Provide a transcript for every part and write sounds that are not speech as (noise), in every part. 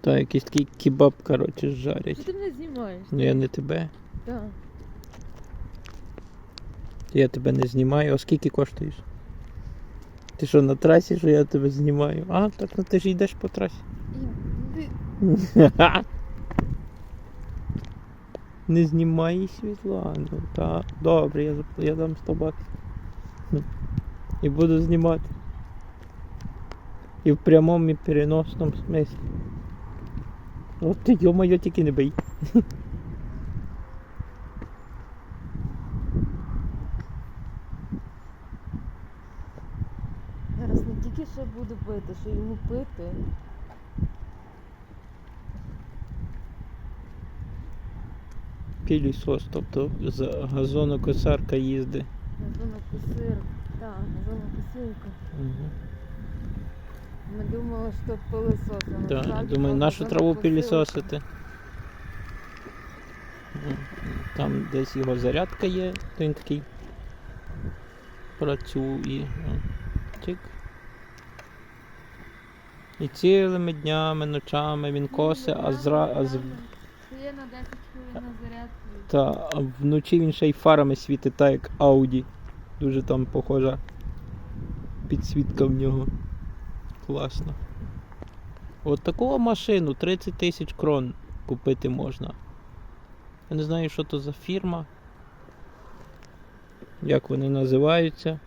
Та якийсь такий кебаб, коротше, жарять. Що ти мене знімаєш? Ну я не тебе. Так. Я тебе не знімаю. А скільки коштуєш? Ти що на трасі, що я тебе знімаю? А, так ну ти ж йдеш по трасі. Іди. (laughs) Не знімай Світлану. Та, добре, я, я дам 100 баксів. Ну, І буду знімати. І в прямому і переносному смислі. От ти, йо-моє, тільки не бий. Зараз не тільки що буду пити, що йому пити. Пілісос, тобто з газонокосарка їздить. Газонокосир. Так, газонокосилка. Ми думали, що пилисос. а Так, насправді думаю, нашу траву газонокосилка. пілісосити. Там десь його зарядка є, то він такий працює. Чик. І цілими днями, ночами він косе, а, зра... а, з... На 10 хвилин на зарядку. Та, а вночі він ще й фарами світить, так як Ауді. Дуже там похожа підсвітка в нього. Класно. От таку машину 30 тисяч крон купити можна. Я не знаю, що то за фірма. Як вони називаються.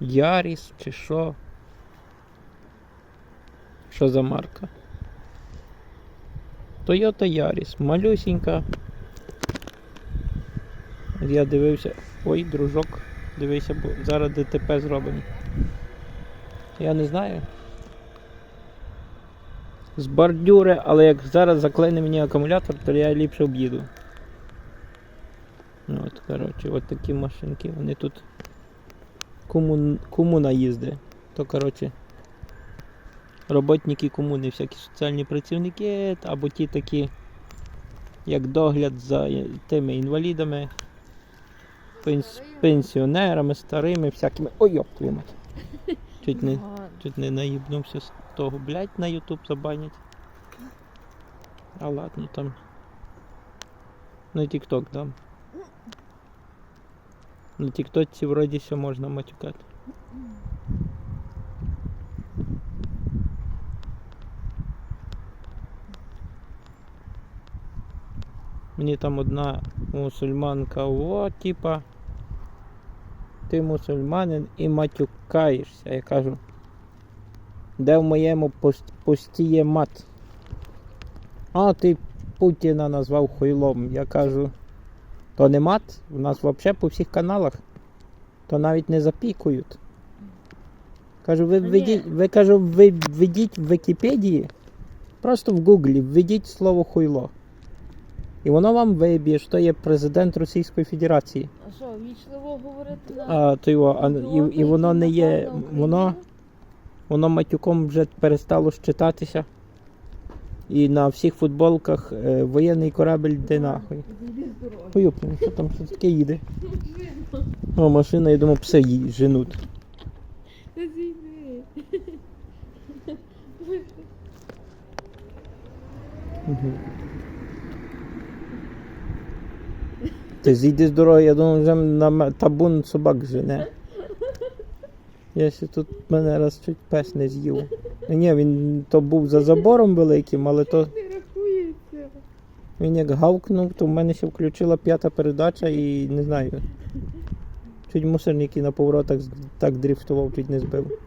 Яріс чи що? Що за марка? Toyota Yaris, малюсінька. Я дивився. Ой, дружок, дивися, бо зараз ДТП зробимо. Я не знаю. З бордюри, але як зараз заклине мені акумулятор, то я ліпше об'їду. Ну, От, коротше, от такі машинки. Вони тут комун... комуна їзди. То, коротше, роботники комуни, всякі соціальні працівники, або ті такі, як догляд за тими інвалідами, пенс... пенсіонерами, старими, всякими. Ой, твою мать. (laughs) Чуть не, Ладно. чуть не наїбнувся з того, блядь, на Ютуб забанять. А ладно, там. На TikTok дам. На тіктоці вроді все можна матюкати. Мені там одна мусульманка, о, типа, Ти мусульманин і матюкаєшся. Я кажу, де в моєму пост- пості є мат? А ти Путіна назвав хуйлом. Я кажу, то не мат, у нас взагалі по всіх каналах, то навіть не запікують. Кажу, ви введіть, ви кажу, ви введіть в Вікіпедії, просто в Гуглі введіть слово хуйло. І воно вам виб'є, що є президент Російської Федерації. А що, вічливо говорити на А, то його, а, і, і воно не є. Воно, воно матюком вже перестало щитатися. І на всіх футболках е, воєнний корабель йде нахуй. Хуюпин, що там що таке їде? О, машина, я думав, пси її женуть. Та зійди. Угу. Ти зійди з дороги, я думав, вже на табун собак жене. Я ще тут мене раз чуть пес не з'їв. Ні, він то був за забором великим, але то він як гавкнув, то в мене ще включила п'ята передача і не знаю. Чуть мусорник і на поворотах так дрифтував, чуть не збив.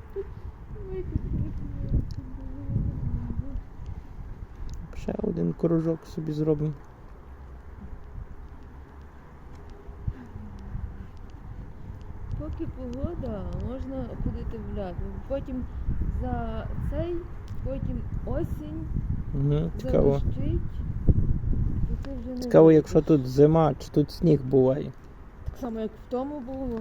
Ще один кружок собі зробимо. Поки погода, можна ходити гуляти. Потім за цей, потім осінь, Угу, цікаво. задощить. І ти вже не Цікаво, якщо тут зима, чи тут сніг буває. Так само, як в тому було.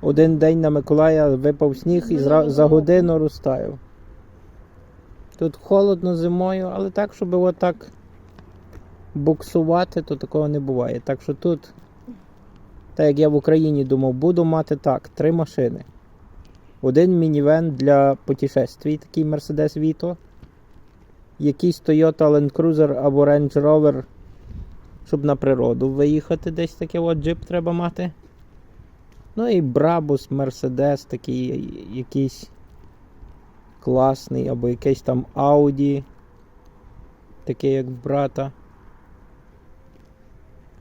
Один день на Миколая випав сніг і зра- за годину розтаяв. Тут холодно зимою, але так, щоб отак буксувати, то такого не буває. Так що тут, так як я в Україні думав, буду мати так, три машини. один мінівен для путешествій, такий Mercedes Vito, якийсь Toyota Land Cruiser або Range Rover, щоб на природу виїхати десь таке от джип треба мати. Ну і Брабус, Mercedes, такий якийсь класний, або якийсь там Audi, таке як в брата.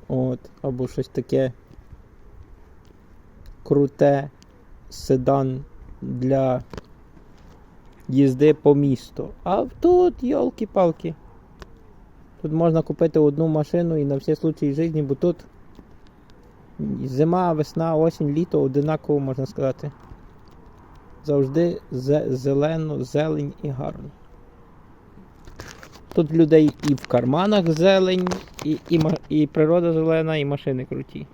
От, або щось таке круте седан для їзди по місту. А тут, йолки-палки. Тут можна купити одну машину і на всі случаї житті, бо тут зима, весна, осінь, літо одинаково можна сказати. Завжди зелено, зелень і гарно. Тут людей і в карманах зелень, і, і, і природа зелена, і машини круті.